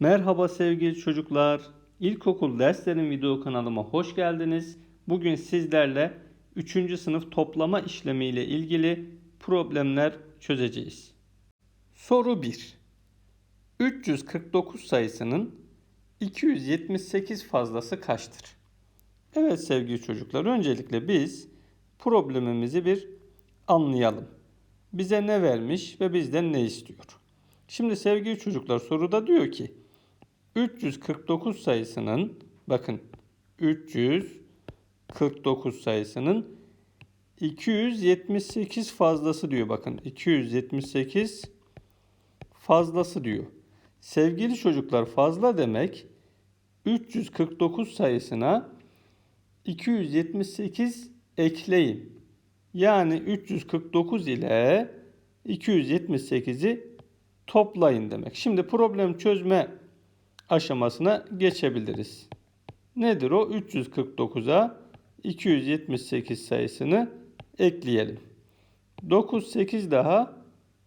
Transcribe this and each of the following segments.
Merhaba sevgili çocuklar. İlkokul derslerin video kanalıma hoş geldiniz. Bugün sizlerle 3. sınıf toplama işlemi ile ilgili problemler çözeceğiz. Soru 1. 349 sayısının 278 fazlası kaçtır? Evet sevgili çocuklar, öncelikle biz problemimizi bir anlayalım. Bize ne vermiş ve bizden ne istiyor? Şimdi sevgili çocuklar soruda diyor ki 349 sayısının bakın 349 sayısının 278 fazlası diyor bakın 278 fazlası diyor. Sevgili çocuklar fazla demek 349 sayısına 278 ekleyin. Yani 349 ile 278'i toplayın demek. Şimdi problem çözme aşamasına geçebiliriz. Nedir o? 349'a 278 sayısını ekleyelim. 9, 8 daha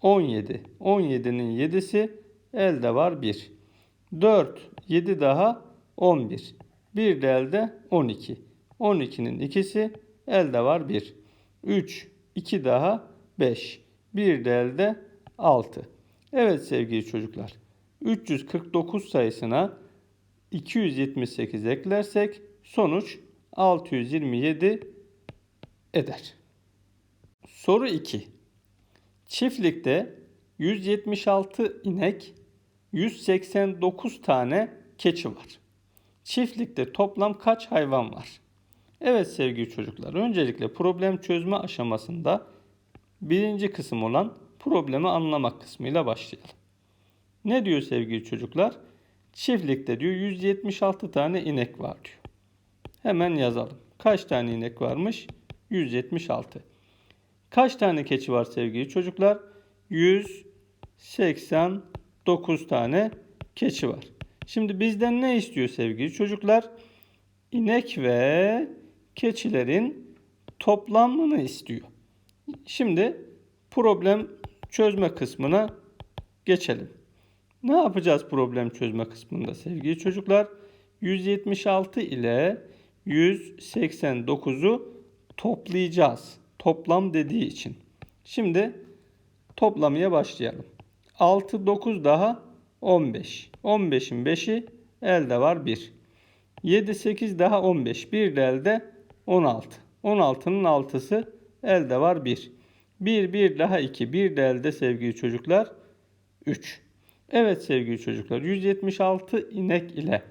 17. 17'nin 7'si elde var 1. 4, 7 daha 11. 1 de elde 12. 12'nin ikisi elde var 1. 3, 2 daha 5. 1 de elde 6. Evet sevgili çocuklar. 349 sayısına 278 eklersek sonuç 627 eder. Soru 2. Çiftlikte 176 inek, 189 tane keçi var. Çiftlikte toplam kaç hayvan var? Evet sevgili çocuklar, öncelikle problem çözme aşamasında birinci kısım olan problemi anlamak kısmıyla başlayalım. Ne diyor sevgili çocuklar? Çiftlikte diyor 176 tane inek var diyor. Hemen yazalım. Kaç tane inek varmış? 176. Kaç tane keçi var sevgili çocuklar? 189 tane keçi var. Şimdi bizden ne istiyor sevgili çocuklar? İnek ve keçilerin toplamını istiyor. Şimdi problem çözme kısmına geçelim. Ne yapacağız problem çözme kısmında sevgili çocuklar? 176 ile 189'u toplayacağız. Toplam dediği için. Şimdi toplamaya başlayalım. 6, 9 daha 15. 15'in 5'i elde var 1. 7, 8 daha 15. 1 de elde 16. 16'nın 6'sı elde var 1. 1, 1 daha 2. 1 de elde sevgili çocuklar 3. Evet sevgili çocuklar 176 inek ile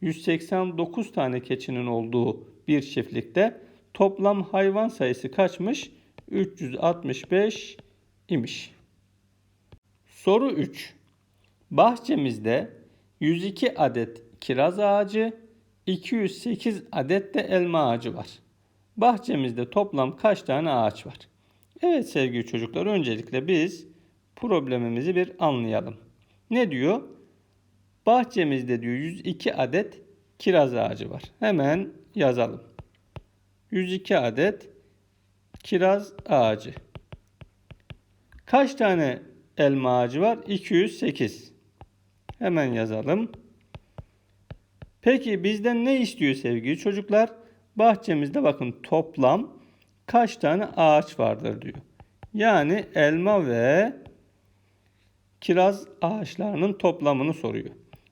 189 tane keçinin olduğu bir çiftlikte toplam hayvan sayısı kaçmış? 365 imiş. Soru 3. Bahçemizde 102 adet kiraz ağacı, 208 adet de elma ağacı var. Bahçemizde toplam kaç tane ağaç var? Evet sevgili çocuklar öncelikle biz problemimizi bir anlayalım. Ne diyor? Bahçemizde diyor 102 adet kiraz ağacı var. Hemen yazalım. 102 adet kiraz ağacı. Kaç tane elma ağacı var? 208. Hemen yazalım. Peki bizden ne istiyor sevgili çocuklar? Bahçemizde bakın toplam kaç tane ağaç vardır diyor. Yani elma ve kiraz ağaçlarının toplamını soruyor.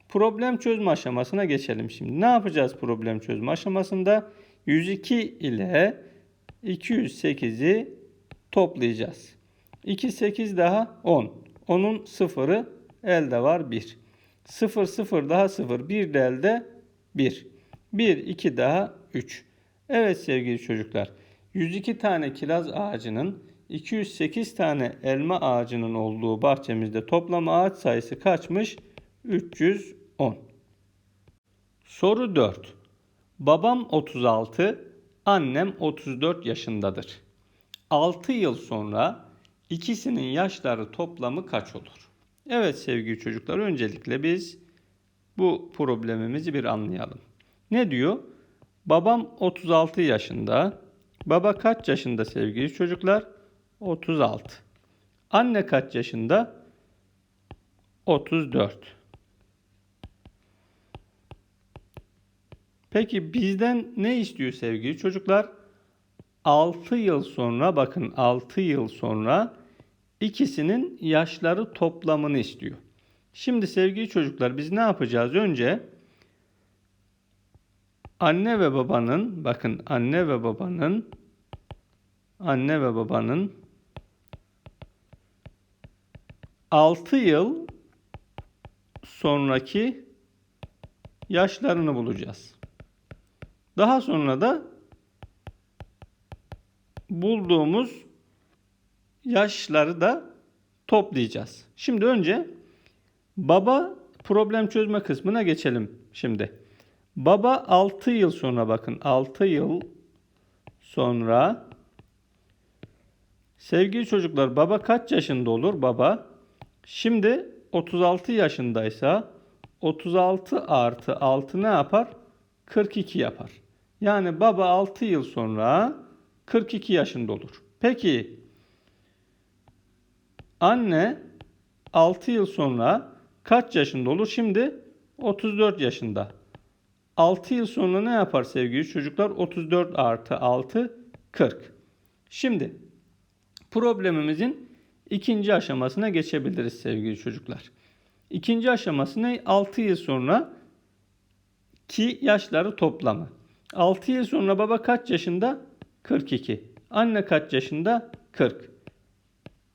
Problem çözme aşamasına geçelim şimdi. Ne yapacağız problem çözme aşamasında? 102 ile 208'i toplayacağız. 2 8 daha 10. 10'un sıfırı elde var 1. 0 0 daha 0. 1 de elde 1. 1 2 daha 3. Evet sevgili çocuklar. 102 tane kiraz ağacının 208 tane elma ağacının olduğu bahçemizde toplam ağaç sayısı kaçmış? 310. Soru 4. Babam 36, annem 34 yaşındadır. 6 yıl sonra ikisinin yaşları toplamı kaç olur? Evet sevgili çocuklar öncelikle biz bu problemimizi bir anlayalım. Ne diyor? Babam 36 yaşında. Baba kaç yaşında sevgili çocuklar? 36. Anne kaç yaşında? 34. Peki bizden ne istiyor sevgili çocuklar? 6 yıl sonra bakın 6 yıl sonra ikisinin yaşları toplamını istiyor. Şimdi sevgili çocuklar biz ne yapacağız? Önce anne ve babanın bakın anne ve babanın anne ve babanın 6 yıl sonraki yaşlarını bulacağız. Daha sonra da bulduğumuz yaşları da toplayacağız. Şimdi önce baba problem çözme kısmına geçelim şimdi. Baba 6 yıl sonra bakın 6 yıl sonra sevgili çocuklar baba kaç yaşında olur baba? Şimdi 36 yaşındaysa 36 artı 6 ne yapar? 42 yapar. Yani baba 6 yıl sonra 42 yaşında olur. Peki anne 6 yıl sonra kaç yaşında olur? Şimdi 34 yaşında. 6 yıl sonra ne yapar sevgili çocuklar? 34 artı 6 40. Şimdi problemimizin ikinci aşamasına geçebiliriz sevgili çocuklar. İkinci aşaması ne? 6 yıl sonra ki yaşları toplamı. 6 yıl sonra baba kaç yaşında? 42. Anne kaç yaşında? 40.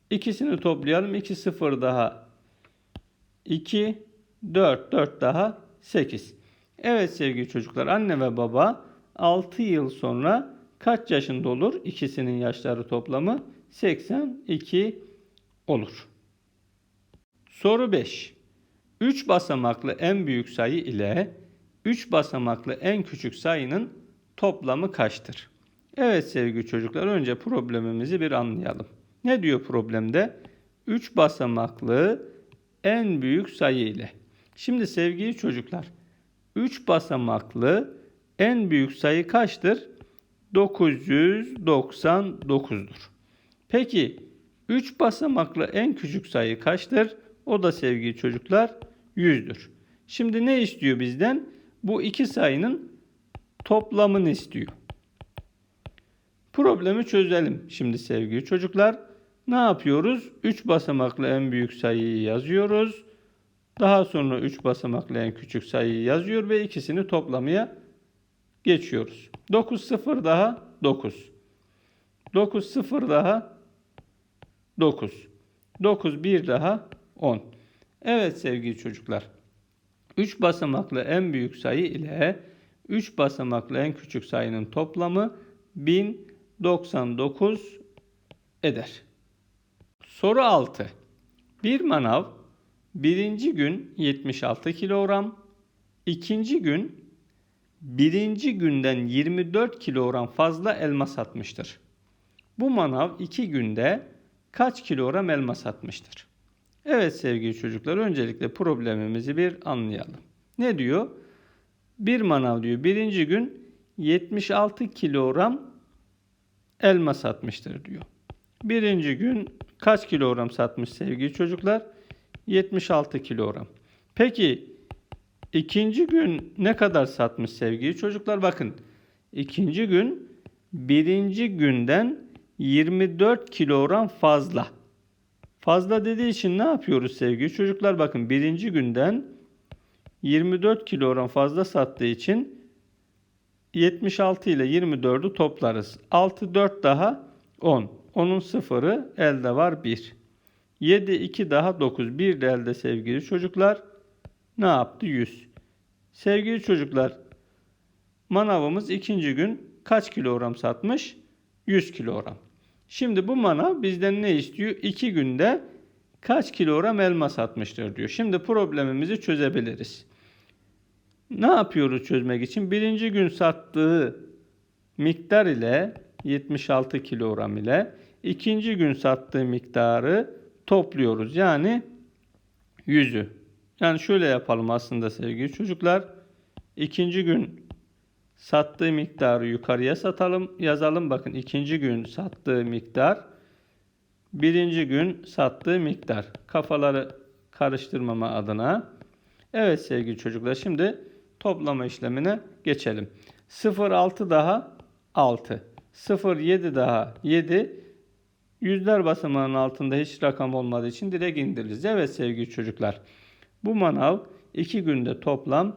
İkisini toplayalım. 2 0 daha 2 4 4 daha 8. Evet sevgili çocuklar anne ve baba 6 yıl sonra kaç yaşında olur? İkisinin yaşları toplamı 82 olur. Soru 5. 3 basamaklı en büyük sayı ile 3 basamaklı en küçük sayının toplamı kaçtır? Evet sevgili çocuklar önce problemimizi bir anlayalım. Ne diyor problemde? 3 basamaklı en büyük sayı ile. Şimdi sevgili çocuklar 3 basamaklı en büyük sayı kaçtır? 999'dur. Peki 3 basamaklı en küçük sayı kaçtır? O da sevgili çocuklar 100'dür. Şimdi ne istiyor bizden? Bu iki sayının toplamını istiyor. Problemi çözelim şimdi sevgili çocuklar. Ne yapıyoruz? 3 basamaklı en büyük sayıyı yazıyoruz. Daha sonra 3 basamaklı en küçük sayıyı yazıyor ve ikisini toplamaya geçiyoruz. 9 0 daha 9. 9 0 daha 9. 9 1 daha 10. Evet sevgili çocuklar. 3 basamaklı en büyük sayı ile 3 basamaklı en küçük sayının toplamı 1099 eder. Soru 6. Bir manav birinci gün 76 kilogram, ikinci gün birinci günden 24 kilogram fazla elma satmıştır. Bu manav iki günde kaç kilogram elma satmıştır? Evet sevgili çocuklar öncelikle problemimizi bir anlayalım. Ne diyor? Bir manav diyor birinci gün 76 kilogram elma satmıştır diyor. Birinci gün kaç kilogram satmış sevgili çocuklar? 76 kilogram. Peki ikinci gün ne kadar satmış sevgili çocuklar? Bakın ikinci gün birinci günden 24 kilogram fazla. Fazla dediği için ne yapıyoruz sevgili çocuklar? Bakın birinci günden 24 kilogram fazla sattığı için 76 ile 24'ü toplarız. 6 4 daha 10. Onun sıfırı elde var 1. 7 2 daha 9. 1 de elde sevgili çocuklar. Ne yaptı? 100. Sevgili çocuklar manavımız ikinci gün kaç kilogram satmış? 100 kilogram. Şimdi bu manav bizden ne istiyor? 2 günde kaç kilogram elma satmıştır diyor. Şimdi problemimizi çözebiliriz. Ne yapıyoruz çözmek için? Birinci gün sattığı miktar ile 76 kilogram ile ikinci gün sattığı miktarı topluyoruz. Yani yüzü. Yani şöyle yapalım aslında sevgili çocuklar. İkinci gün sattığı miktarı yukarıya satalım, yazalım. Bakın ikinci gün sattığı miktar, birinci gün sattığı miktar. Kafaları karıştırmama adına. Evet sevgili çocuklar şimdi toplama işlemine geçelim. 0 6 daha 6. 0 7 daha 7. Yüzler basamağının altında hiç rakam olmadığı için direkt indiririz. Evet sevgili çocuklar. Bu manav 2 günde toplam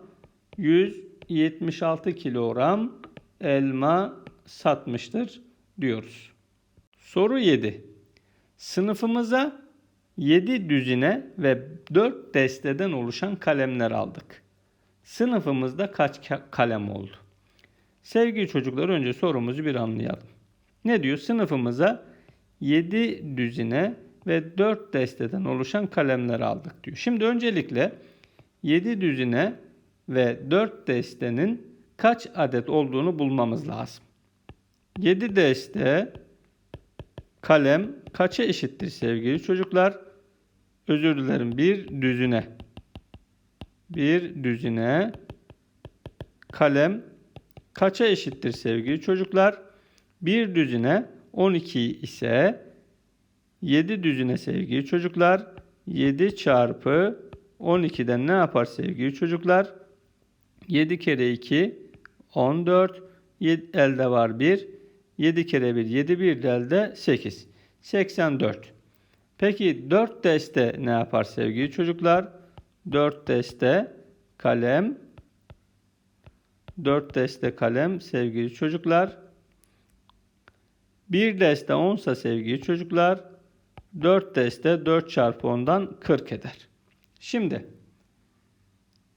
176 kilogram elma satmıştır diyoruz. Soru 7. Sınıfımıza 7 düzine ve 4 desteden oluşan kalemler aldık. Sınıfımızda kaç ka- kalem oldu? Sevgili çocuklar önce sorumuzu bir anlayalım. Ne diyor? Sınıfımıza 7 düzine ve 4 desteden oluşan kalemler aldık diyor. Şimdi öncelikle 7 düzine ve 4 destenin kaç adet olduğunu bulmamız lazım. 7 deste kalem kaça eşittir sevgili çocuklar? Özür dilerim bir düzine. Bir düzine kalem kaça eşittir sevgili çocuklar? Bir düzine 12 ise 7 düzine sevgili çocuklar 7 çarpı 12'den ne yapar sevgili çocuklar? 7 kere 2 14 Yed- elde var 1 7 kere 1 7 1 de elde 8 84 Peki 4 deste ne yapar sevgili çocuklar? 4 deste kalem 4 deste kalem sevgili çocuklar. 1 deste 10 sa sevgili çocuklar 4 deste 4 çarpı 10'dan 40 eder. Şimdi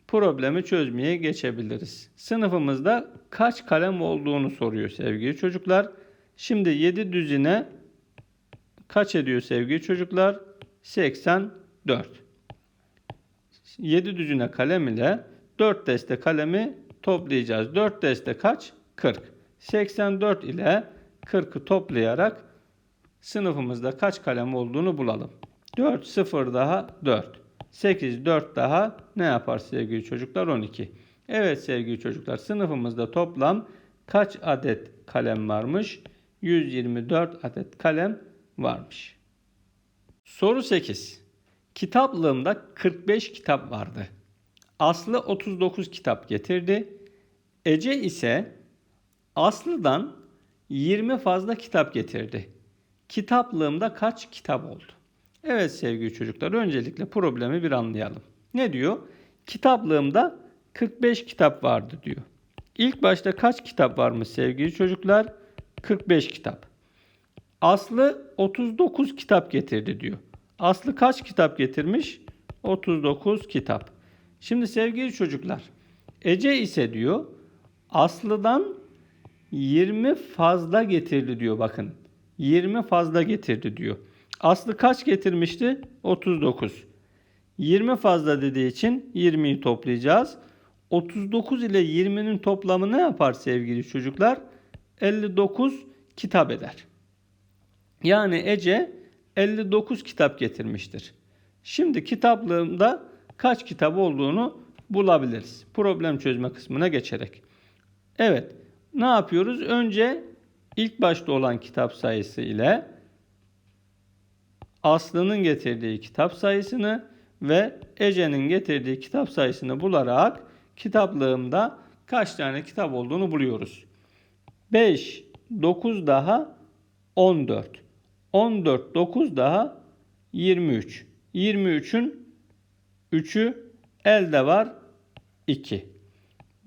problemi çözmeye geçebiliriz. Sınıfımızda kaç kalem olduğunu soruyor sevgili çocuklar. Şimdi 7 düzine kaç ediyor sevgili çocuklar? 84. 7 düzine kalem ile 4 deste kalemi toplayacağız. 4 deste kaç? 40. 84 ile 40'ı toplayarak sınıfımızda kaç kalem olduğunu bulalım. 4 0 daha 4. 8 4 daha ne yapar sevgili çocuklar? 12. Evet sevgili çocuklar sınıfımızda toplam kaç adet kalem varmış? 124 adet kalem varmış. Soru 8. Kitaplığımda 45 kitap vardı. Aslı 39 kitap getirdi. Ece ise Aslı'dan 20 fazla kitap getirdi. Kitaplığımda kaç kitap oldu? Evet sevgili çocuklar öncelikle problemi bir anlayalım. Ne diyor? Kitaplığımda 45 kitap vardı diyor. İlk başta kaç kitap varmış sevgili çocuklar? 45 kitap. Aslı 39 kitap getirdi diyor. Aslı kaç kitap getirmiş? 39 kitap. Şimdi sevgili çocuklar, Ece ise diyor Aslı'dan 20 fazla getirdi diyor bakın. 20 fazla getirdi diyor. Aslı kaç getirmişti? 39. 20 fazla dediği için 20'yi toplayacağız. 39 ile 20'nin toplamı ne yapar sevgili çocuklar? 59 kitap eder. Yani Ece 59 kitap getirmiştir. Şimdi kitaplığımda kaç kitap olduğunu bulabiliriz. Problem çözme kısmına geçerek. Evet. Ne yapıyoruz? Önce ilk başta olan kitap sayısı ile Aslı'nın getirdiği kitap sayısını ve Ece'nin getirdiği kitap sayısını bularak kitaplığımda kaç tane kitap olduğunu buluyoruz. 5, 9 daha 14. 14, 9 daha 23. 23'ün 3'ü elde var 2.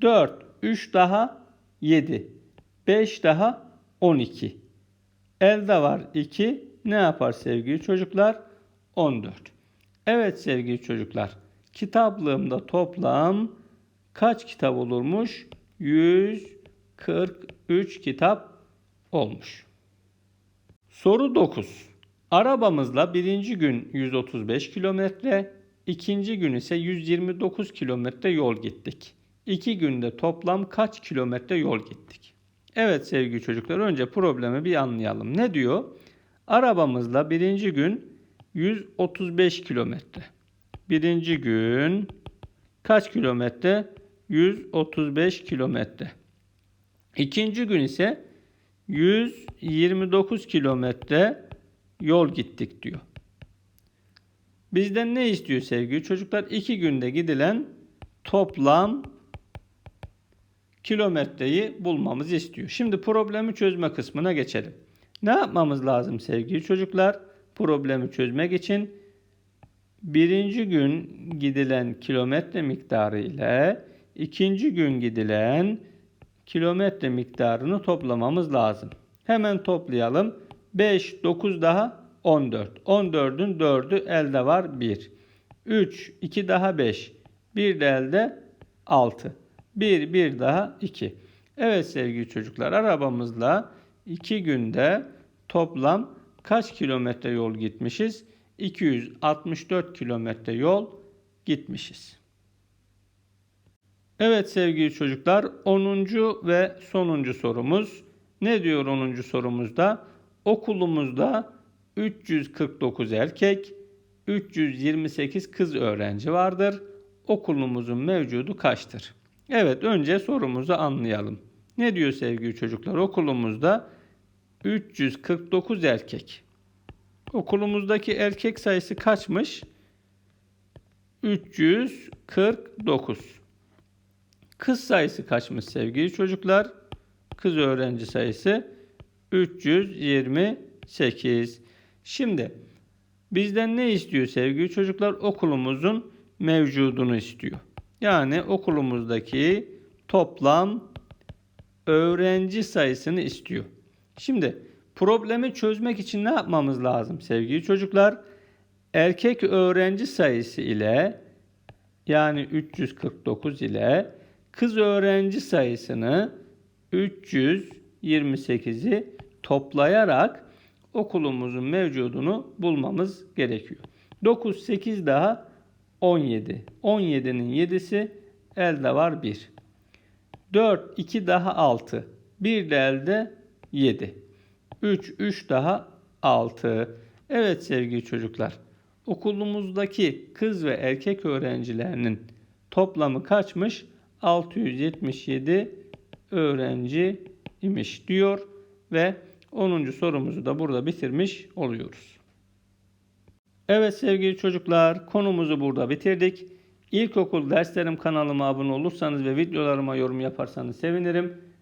4, 3 daha 7. 5 daha 12. Elde var 2. Ne yapar sevgili çocuklar? 14. Evet sevgili çocuklar. Kitaplığımda toplam kaç kitap olurmuş? 143 kitap olmuş. Soru 9. Arabamızla birinci gün 135 kilometre, ikinci gün ise 129 kilometre yol gittik. İki günde toplam kaç kilometre yol gittik? Evet sevgili çocuklar önce problemi bir anlayalım. Ne diyor? Arabamızla birinci gün 135 kilometre. Birinci gün kaç kilometre? 135 kilometre. İkinci gün ise 129 kilometre yol gittik diyor. Bizden ne istiyor sevgili çocuklar? İki günde gidilen toplam kilometreyi bulmamızı istiyor. Şimdi problemi çözme kısmına geçelim. Ne yapmamız lazım sevgili çocuklar? Problemi çözmek için birinci gün gidilen kilometre miktarı ile ikinci gün gidilen kilometre miktarını toplamamız lazım. Hemen toplayalım. 5, 9 daha 14. 14'ün 4'ü elde var 1. 3, 2 daha 5. 1 de elde 6. 1, 1 daha 2. Evet sevgili çocuklar arabamızla 2 günde toplam kaç kilometre yol gitmişiz? 264 kilometre yol gitmişiz. Evet sevgili çocuklar 10. ve sonuncu sorumuz. Ne diyor 10. sorumuzda? Okulumuzda 349 erkek, 328 kız öğrenci vardır. Okulumuzun mevcudu kaçtır? Evet önce sorumuzu anlayalım. Ne diyor sevgili çocuklar? Okulumuzda 349 erkek. Okulumuzdaki erkek sayısı kaçmış? 349. Kız sayısı kaçmış sevgili çocuklar? Kız öğrenci sayısı 328. Şimdi bizden ne istiyor sevgili çocuklar? Okulumuzun mevcudunu istiyor. Yani okulumuzdaki toplam öğrenci sayısını istiyor. Şimdi problemi çözmek için ne yapmamız lazım sevgili çocuklar? Erkek öğrenci sayısı ile yani 349 ile kız öğrenci sayısını 328'i toplayarak okulumuzun mevcudunu bulmamız gerekiyor. 9, 8 daha 17. 17'nin 7'si elde var 1. 4, 2 daha 6. 1 de elde 7. 3, 3 daha 6. Evet sevgili çocuklar. Okulumuzdaki kız ve erkek öğrencilerinin toplamı kaçmış? 677 öğrenci imiş diyor ve 10. sorumuzu da burada bitirmiş oluyoruz. Evet sevgili çocuklar konumuzu burada bitirdik. İlkokul derslerim kanalıma abone olursanız ve videolarıma yorum yaparsanız sevinirim.